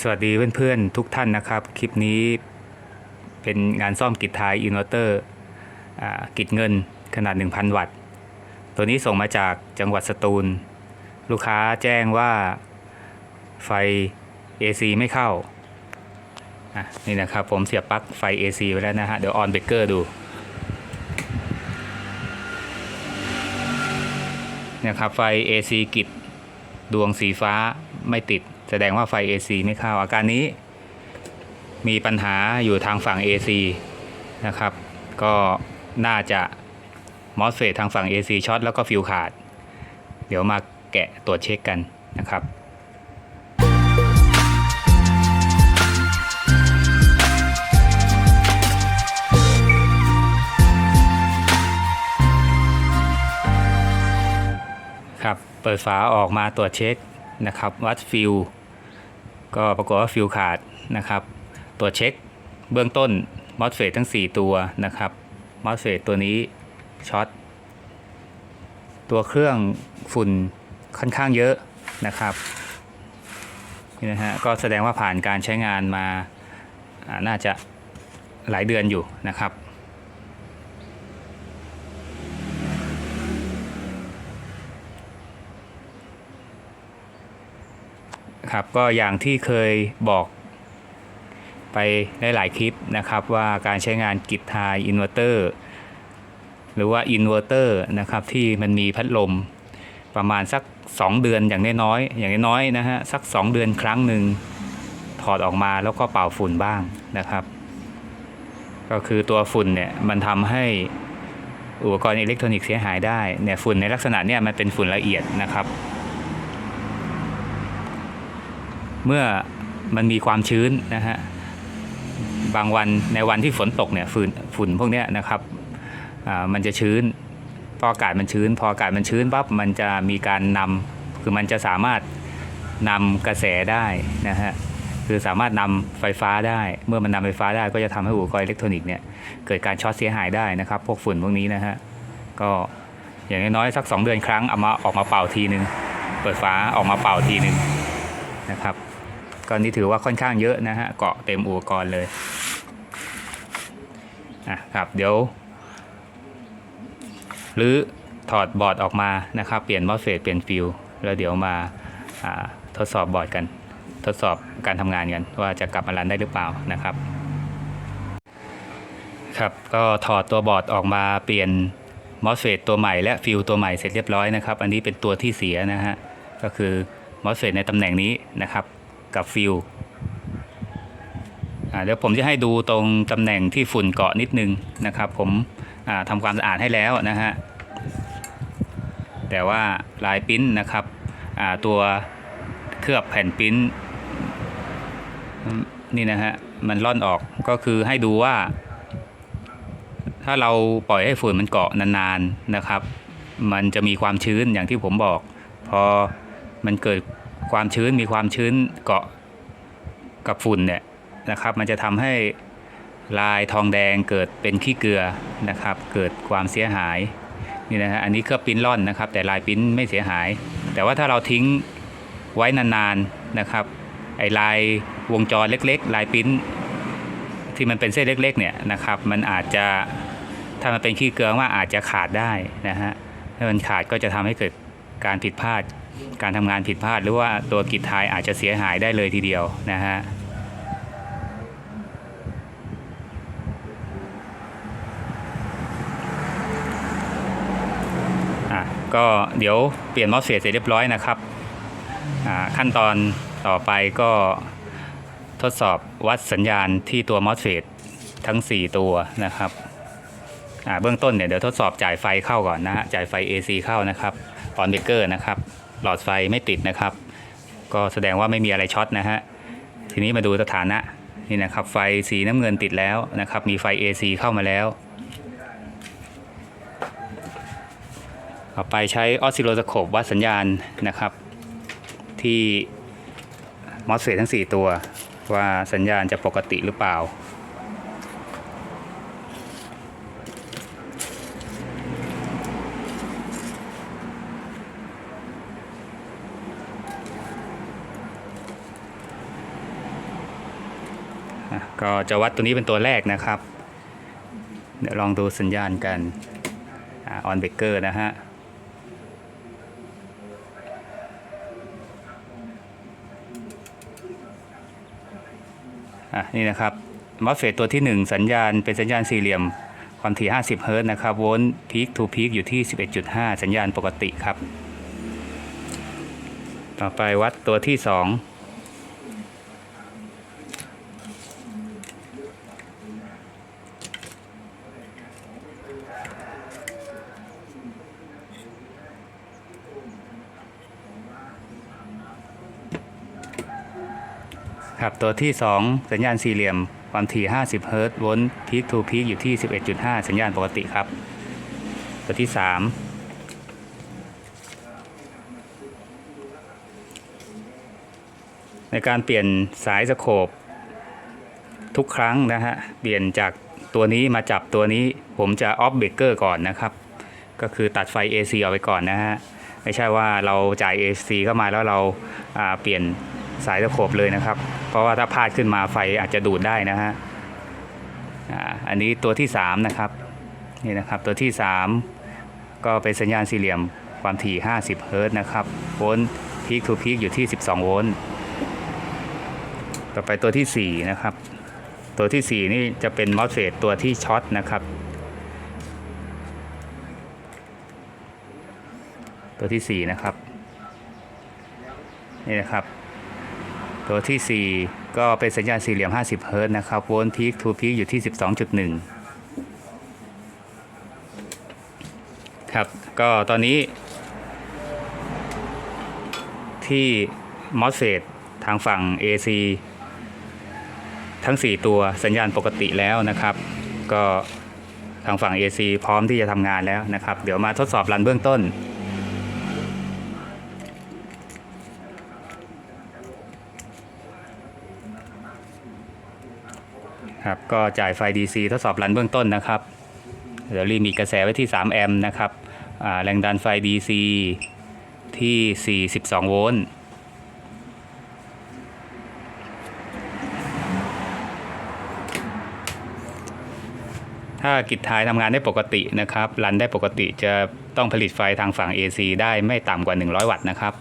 สวัสดีเพื่อนๆทุกท่านนะครับ คลิปนี้เป็นงานซ่อมกิจทายอินเวอร์เตอร์กิจเงินขนาด 1,000 วัตต์ ตัวนี้ส่งมาจากจังหวัดสตูล ลูกค้าแจ้งว่าไฟ AC ไม่เข้า นี่นะครับผมเสียบปลั๊กไฟ AC ไว้แล้วนะฮะ เดี๋ยวออนเบรกเกอร์ดูนี่ยครับไฟ AC กิจดวงสีฟ้าไม่ติด แสดงว่าไฟ AC ไม่เข้าอาการนี้ มีปัญหาอยู่ทางฝั่ง AC นะครับ ก็น่าจะมอสเฟตทางฝั่ง AC ช็อตแล้วก็ฟิวขาด เดี๋ยวมาแกะตรวจเช็คกันนะครับครับเปิดฝาออกมาตรวจเช็ค นะครับ วัดฟิลก็ปรากฏว่าฟิลขาดนะครับ ตรวจเช็คเบื้องต้นมอสเฟตทั้ง 4 ตัวนะครับมอสเฟตตัวนี้ช็อตตัวเครื่องฝุ่นค่อนข้างเยอะนะครับนี่นะฮะก็แสดงว่าผ่านการใช้งานมาอ่าน่าจะหลายเดือนอยู่นะครับ ครับ ก็อย่างที่เคยบอกไปหลายๆคลิปนะครับ ว่าการใช้งานกิจทายอินเวอร์เตอร์หรือว่าอินเวอร์เตอร์นะครับที่มันมีพัดลมประมาณสัก 2 เดือนอย่างน้อยๆอย่างน้อยๆนะฮะสัก 2 เดือนครั้งหนึ่งถอดออกมาแล้วก็เป่าฝุ่นบ้างนะครับ ก็คือตัวฝุ่นเนี่ยมันทำให้อุปกรณ์อิเล็กทรอนิกส์เสียหายได้เนี่ยฝุ่นในลักษณะเนี่ยมันเป็นฝุ่นละเอียดนะครับ เมื่อมันมีความชื้นนะฮะบางวันในวันที่ฝนตกเนี่ยฝุ่นฝุ่นพวกนี้นะครับอ่ามันจะชื้นพออากาศมันชื้น พออากาศมันชื้นปั๊บมันจะมีการนำคือมันจะสามารถนำกระแสได้นะฮะคือสามารถนำไฟฟ้าได้ เมื่อมันนำไฟฟ้าได้ก็จะทำให้อุปกรณ์อิเล็กทรอนิกส์เนี่ยเกิดการช็อตเสียหายได้นะครับ พวกฝุ่นพวกนี้นะฮะก็อย่างน้อยๆสัก 2 เดือนครั้งเอามาออกมาเป่าทีนึงเปิดฝาออกมาเป่าทีนึงนะครับ ก็นี่ถือว่าค่อนข้างเยอะนะฮะเกาะเต็มอุปกรณ์เลยอะครับเดี๋ยวหรือถอดบอร์ดออกมานะครับ เปลี่ยนมอสเฟตเปลี่ยนฟิลแล้วเดี๋ยวมาทดสอบบอร์ดกัน ทดสอบการทำงานกัน ว่าจะกลับมารันได้หรือเปล่านะครับ ครับก็ถอดตัวบอร์ดออกมาเปลี่ยนมอสเฟตตัวใหม่และฟิลตัวใหม่เสร็จเรียบร้อยนะครับ อันนี้เป็นตัวที่เสียนะฮะก็คือมอสเฟตในตำแหน่งนี้นะครับ กับฟิลเดี๋ยวผมจะให้ดูตรงตำแหน่งที่ฝุ่นเกาะนิดนึงนะครับ ผมทำความสะอาดให้แล้วนะฮะแต่ว่าลายปิ้นนะครับตัวเคลือบแผ่นปิ้นนี่นะฮะมันล่อนออกก็คือให้ดูว่า ถ้าเราปล่อยให้ฝุ่นมันเกาะนานๆนะครับ มันจะมีความชื้นอย่างที่ผมบอก พอมันเกิด ความชื้นมีความชื้นเกาะกับฝุ่นเนี่ยนะครับ มันจะทำให้ลายทองแดงเกิดเป็นขี้เกลือนะครับ เกิดความเสียหายนี่นะฮะอันนี้เครื่องปิ้นล่อนนะครับ แต่ลายปิ้นไม่เสียหาย แต่ว่าถ้าเราทิ้งไว้นานๆนะครับ ไอ้ลายวงจรเล็กๆ ลายปิ้นที่มันเป็นเส้นเล็กๆเนี่ยนะครับ มันอาจจะถ้ามันเป็นขี้เกลือว่าอาจจะขาดได้นะฮะถ้ามันขาดก็จะทำให้เกิดการผิดพลาด การทำงานผิดพลาดหรือว่าตัวกิจทายอาจจะเสียหายได้เลยทีเดียวนะฮะอะก็เดี๋ยวเปลี่ยนมอสเฟตเสร็จเรียบร้อยนะครับอ่าขั้นตอนต่อไปก็ทดสอบวัดสัญญาณที่ตัวมอสเฟตทั้ง 4 ตัวนะครับอ่าเบื้องต้นเนี่ยเดี๋ยวทดสอบจ่ายไฟเข้าก่อนนะฮะจ่ายไฟ AC เข้านะครับออนเบเกอร์นะครับ หลอดไฟไม่ติดนะครับ ก็แสดงว่าไม่มีอะไรช็อตนะฮะทีนี้มาดูสถานะนี่นะครับ ไฟสีน้ำเงินติดแล้วนะครับ มีไฟ AC เข้ามาแล้ว ต่อไปใช้ออสซิโลสโคปวัดสัญญาณนะครับ ที่มอสเฟตทั้ง 4 ตัว ว่าสัญญาณจะปกติหรือเปล่า ก็จะวัดตัวนี้เป็นตัวแรกนะครับ เดี๋ยวลองดูสัญญาณกันออนเบเกอร์นะฮะอะนี่นะครับมอสเฟตตัวที่ 1 สัญญาณเป็นสัญญาณสี่เหลี่ยมความถี่ 50 เฮิร์ตนะครับ โวลต์พีคทูพีคอยู่ที่ 11.5 สัญญาณปกติครับ ต่อไปวัดตัวที่ 2 ครับ ตัวที่ 2 สัญญาณสี่เหลี่ยม ความถี่ 50 เฮิรตซ์โวลต์พีคทูพีคอยู่ที่ 11.5 สัญญาณปกติครับ ตัวที่ 3 ในการเปลี่ยนสายสโคปทุกครั้งนะฮะ เปลี่ยนจากตัวนี้มาจับตัวนี้ผมจะออฟเบรกเกอร์ก่อนนะครับ ก็คือตัดไฟ AC ออกไปก่อนนะฮะ ไม่ใช่ว่าเราจ่าย AC เข้ามาแล้วเราาเปลี่ยน สายตะโขบเลยนะครับ เพราะว่าถ้าพลาดขึ้นมาไฟอาจจะดูดได้นะฮะอ่าอันนี้ตัวที่3นะครับนี่นะครับตัวที่ 3 ก็เป็นสัญญาณสี่เหลี่ยมความถี่ 50 เฮิรตซ์นะครับโวลต์พีคทูพีคอยู่ที่ 12 โวลต์ต่อไปตัวทีสี่4 นะครับ ตัวทีสี่ 4 นี่จะเป็นมอสเฟตตัวที่ช็อตนะครับ ตัวที่ 4 นะครับ นี่นะครับ ตัวที่ 4 ก็เป็นสัญญาณสี่เหลี่ยม 50 เฮิร์ตนะครับ โวลต์พีคทูพีคอยู่ที่ 12.1 ครับ ก็ตอนนี้ที่ MOSFET ทางฝั่ง AC ทั้ง 4 ตัวสัญญาณปกติแล้วนะครับ ก็ทางฝั่ง AC พร้อมที่จะทำงานแล้วนะครับ เดี๋ยวมาทดสอบรันเบื้องต้น ครับก็จ่ายไฟ DC ทดสอบรันเบื้องต้นนะครับเดี๋ยวรีมีกระแสไว้ที่ 3 แอมป์นะครับแรงดันไฟ DC ที่ 42 โวลต์ถ้ากิจท้ายทำงานได้ปกตินะครับ รันได้ปกติจะต้องผลิตไฟทางฝั่ง AC ได้ไม่ต่ำกว่า 100 วัตต์นะครับ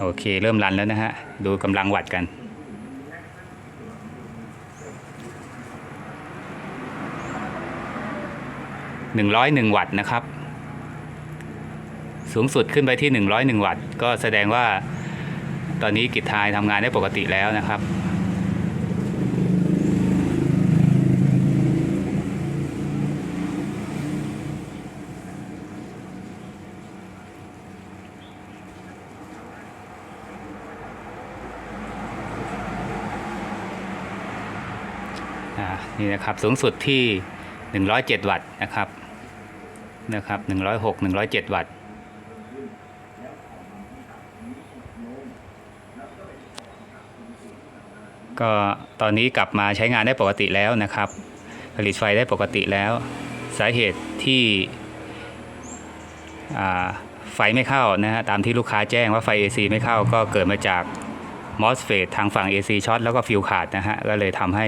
โอเค เริ่มรันแล้วนะฮะ ดูกำลังวัดกันหนึ่งร้อยหนึ่งวัตต์นะครับ สูงสุดขึ้นไปที่หนึ่งร้อยหนึ่งวัตต์ ก็แสดงว่าตอนนี้กิจทายทำงานได้ปกติแล้วนะครับ นี่นะครับสูงสุดที่ 107 วัตต์นะครับนะครับ 106 107 วัตต์ก็ตอนนี้กลับมาใช้งานได้ปกติแล้วนะครับ ผลิตไฟได้ปกติแล้ว สาเหตุที่ไฟไม่เข้านะฮะตามที่ลูกค้าแจ้งว่าไฟ AC ไม่เข้าก็เกิดมาจาก MOSFET ทางฝั่ง AC ช็อตแล้วก็ฟิวขาดนะฮะ ก็เลยทำให้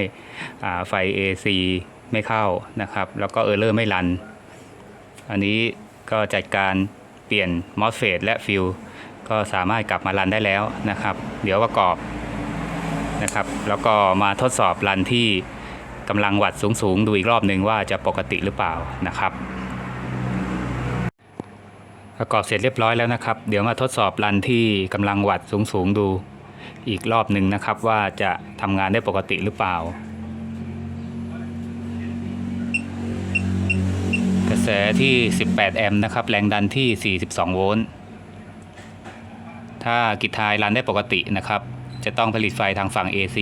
ไฟ AC ไม่เข้านะครับ แล้วก็เออร์เลอร์ไม่รัน อันนี้ก็จัดการเปลี่ยน MOSFET และฟิวก็สามารถกลับมารันได้แล้วนะครับ เดี๋ยวประกอบนะครับ แล้วก็มาทดสอบรันที่กำลังวัตต์สูงๆ ดูอีกรอบหนึ่งว่าจะปกติหรือเปล่านะครับประกอบเสร็จเรียบร้อยแล้วนะครับ เดี๋ยวมาทดสอบรันที่กำลังวัตต์สูงๆ ดู อีกรอบหนึ่งนะครับว่าจะทำงานได้ปกติหรือเปล่า กระแสที่ 18 แอมป์นะครับ แรงดันที่ 42 โวลต์ถ้ากิจทายรันได้ปกตินะครับ จะต้องผลิตไฟทางฝั่ง AC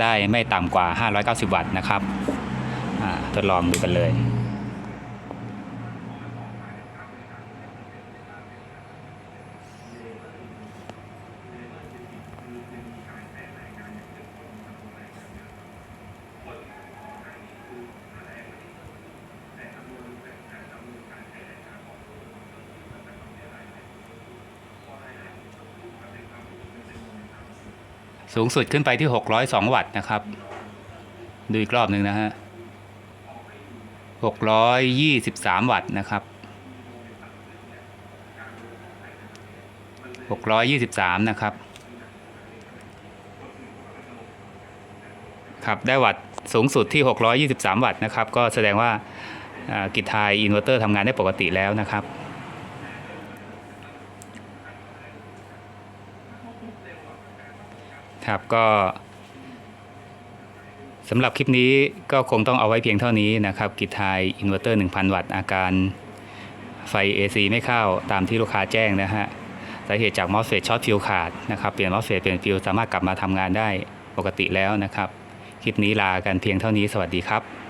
ได้ไม่ต่ำกว่า 590 วัตต์นะครับทดลองดูกันเลย สูงสุดขึ้นไปที่ 602 วัตต์นะครับ ดูอีกรอบหนึ่งนะฮะ 623 วัตต์นะครับ 623 นะครับ ครับ ได้วัตต์สูงสุดที่ 623 วัตต์นะครับ ก็แสดงว่ากิจทายอินเวอร์เตอร์ทำงานได้ปกติแล้วนะครับ ครับก็สำหรับคลิปนี้ก็คงต้องเอาไว้เพียงเท่านี้นะครับกิจทายอินเวอร์เตอร์ 1,000 วัตต์ อาการไฟ AC ไม่เข้าตามที่ลูกค้าแจ้งนะฮะสาเหตุจากมอสเฟตช็อตฟิวขาดนะครับเปลี่ยนมอสเฟตเปลี่ยนฟิวสามารถกลับมาทำงานได้ปกติแล้วนะครับ คลิปนี้ลากันเพียงเท่านี้สวัสดีครับ